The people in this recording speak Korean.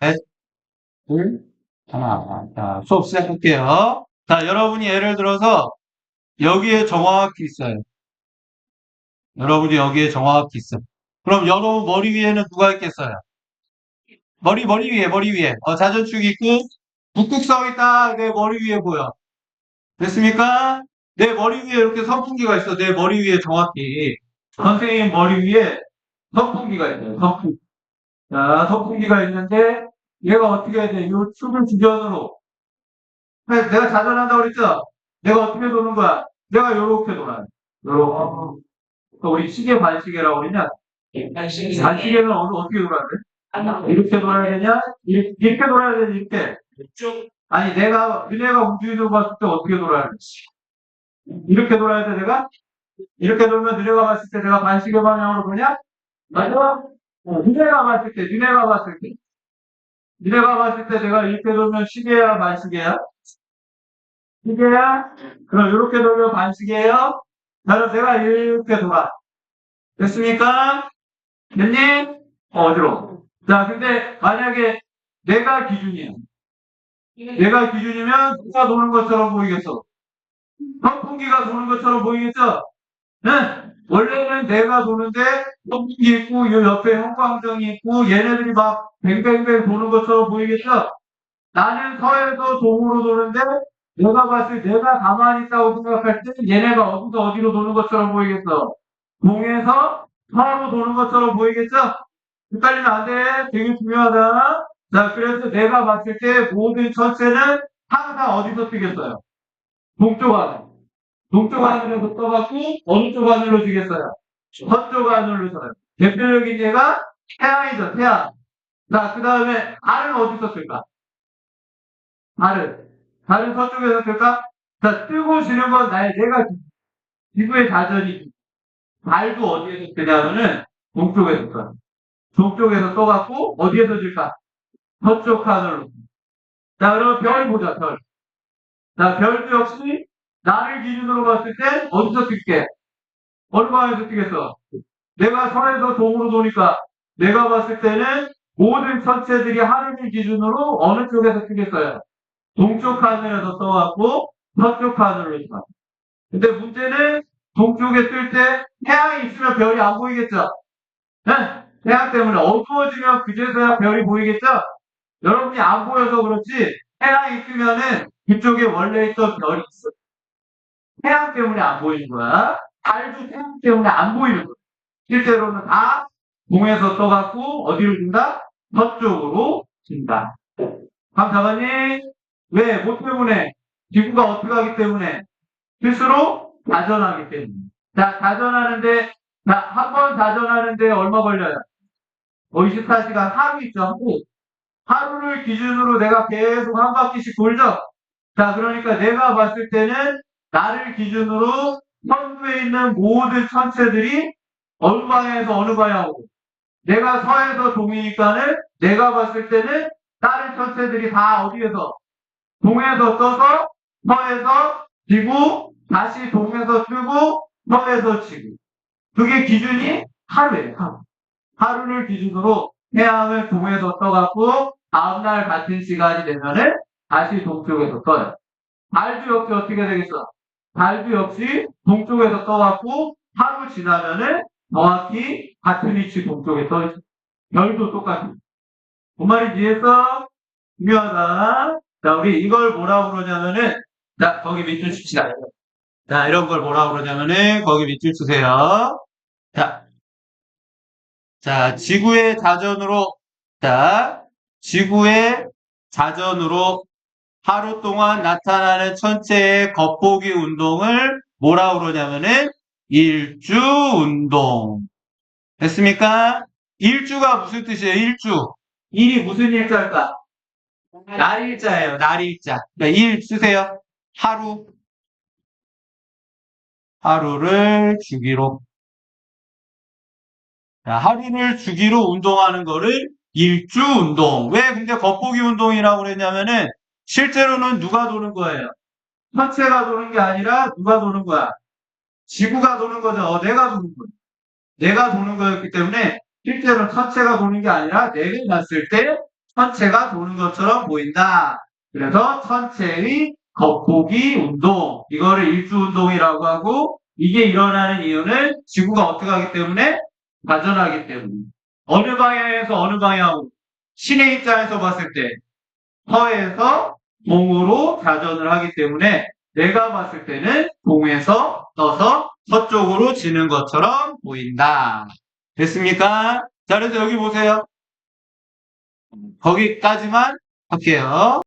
셋, 둘, 하나. 자, 수업 시작할게요. 자, 여러분이 예를 들어서 여기에 정확히 있어요. 여러분이 여기에 정확히 있어요. 그럼 여러분 머리 위에는 누가 있겠어요? 머리, 머리 위에, 머리 위에. 어, 자전축 있고, 북극 서 있다. 내 머리 위에 보여. 됐습니까? 내 머리 위에 이렇게 선풍기가 있어. 내 머리 위에 정확히. 선생님 머리 위에 선풍기가 있어요. 선풍기. 자, 선풍기가 있는데, 얘가 어떻게 해야 돼? 이 축을 주변으로. 내가 자전한다고 그랬죠? 내가 어떻게 도는 거야? 내가 요렇게 돌아요. 요렇게. 그러니까 우리 시계 반시계라고 그러냐? 반시계는 어느, 어떻게 돌아야 돼? 이렇게 돌아야 되냐? 이- 이렇게 돌아야 되냐? 이렇게. 아니, 내가, 은혜가 우주인으로 봤을 때 어떻게 돌아야 돼? 이렇게 돌아야 돼, 내가? 이렇게 돌면 너네가 봤을 때 내가 반시계 방향으로 보냐? 맞아? 어, 너네가 봤을 때, 너네가 봤을 때. 너네가 봤을 때 내가 이렇게 돌면 시계야, 반시계야? 시계야? 그럼 이렇게 돌면 반시계예요? 자, 그럼 내가 이렇게 돌아. 됐습니까? 됐니? 어, 어디로? 자, 근데 만약에 내가 기준이야. 내가 기준이면 누가 도는 것처럼 보이겠어? 선풍기가 도는 것처럼 보이겠죠? 네? 원래는 내가 도는데 선풍기 있고 요 옆에 형광등이 있고 얘네들이 막 뱅뱅뱅 도는 것처럼 보이겠죠? 나는 서에서 동으로 도는데 내가 봤을 때 내가 가만히 있다고 생각할 때 얘네가 어디서 어디로 도는 것처럼 보이겠어? 동에서 서로 도는 것처럼 보이겠죠? 헷갈리면 안 돼. 되게 중요하다. 자, 그래서 내가 봤을 때 모든 전체는 항상 어디서 뜨겠어요? 동쪽 하늘. 동쪽 하늘에서 떠갖고 어느 쪽 하늘로 지겠어요? 서쪽 하늘로 서요. 대표적인 예가 태양이죠, 태양. 자, 그 다음에 달은 어디서 뜰까? 달은. 달은 서쪽에서 뜰까? 자, 뜨고 지는 건 나의 내가 지구의 자전이 달도 어디에서 뜨냐면은 동쪽에서 떠요. 동쪽에서 떠갖고 어디에서 질까? 서쪽 하늘로. 자, 그러면 별 보자, 별. 자, 별도 역시 나를 기준으로 봤을 때 어디서 뜰게? 어느 방에서 뜨겠어? 내가 서에서 동으로 도니까 내가 봤을 때는 모든 천체들이 하늘을 기준으로 어느 쪽에서 뜨겠어요? 동쪽 하늘에서 떠갖고 서쪽 하늘로 떠. 근데 문제는 동쪽에 뜰 때 태양이 있으면 별이 안 보이겠죠? 네? 태양 때문에 어두워지면 그제서야 별이 보이겠죠? 여러분이 안 보여서 그렇지 태양이 있으면은 그쪽에 원래 있던 별이 있어. 태양 때문에 안 보이는 거야. 달도 태양 때문에 안 보이는 거야. 실제로는 다 동에서 떠갖고 어디로 준다? 서쪽으로 준다. 감 잡았니? 왜? 뭐 때문에? 지구가 어떻게 하기 때문에? 스스로 자전하기 때문에. 자, 자전하는데, 자, 한번 자전하는데 얼마 걸려요? 어, 24시간 하루 있죠, 하루. 하루를 기준으로 내가 계속 한 바퀴씩 돌죠? 자, 그러니까 내가 봤을 때는 나를 기준으로 선두에 있는 모든 천체들이 어느 방향에서 어느 방향으로. 내가 서에서 동이니까는 내가 봤을 때는 다른 천체들이 다 어디에서? 동에서 떠서 서에서 지고 다시 동에서 뜨고 서에서 지고. 그게 기준이 하루예요, 하루. 하루를 기준으로 태양을 동에서 떠갖고 다음날 같은 시간이 되면은 다시 동쪽에서 떠요. 달도 역시 어떻게 되겠어? 달도 역시 동쪽에서 떠갖고 하루 지나면은 정확히 같은 위치 동쪽에 떠 있어. 별도 똑같아. 뭔 말인지 이해했어? 중요하다. 자, 우리 이걸 뭐라고 그러냐면은, 자, 거기 밑줄 칩시다. 자, 이런 걸 뭐라고 그러냐면은, 거기 밑줄 주세요. 자, 자, 지구의 자전으로, 자, 지구의 자전으로 하루 동안 나타나는 천체의 겉보기 운동을 뭐라고 그러냐면은 일주 운동. 됐습니까? 일주가 무슨 뜻이에요? 일주. 일이 무슨 일자일까? 날 일자예요. 날 일자. 그러니까 일 쓰세요. 하루. 하루를 주기로. 자, 하루를 주기로 운동하는 거를 일주 운동. 왜 근데 겉보기 운동이라고 그랬냐면은 실제로는 누가 도는 거예요? 천체가 도는 게 아니라 누가 도는 거야? 지구가 도는 거죠. 어, 내가 도는 거야. 내가 도는 거였기 때문에 실제로 천체가 도는 게 아니라 내가 봤을 때 천체가 도는 것처럼 보인다. 그래서 천체의 겉보기 운동, 이거를 일주 운동이라고 하고, 이게 일어나는 이유는 지구가 어떻게 하기 때문에? 반전하기 때문에. 어느 방향에서 어느 방향으로? 신의 입장에서 봤을 때, 서에서 동으로 자전을 하기 때문에, 내가 봤을 때는 동에서 떠서 서쪽으로 지는 것처럼 보인다. 됐습니까? 자, 그래서 여기 보세요. 거기까지만 할게요.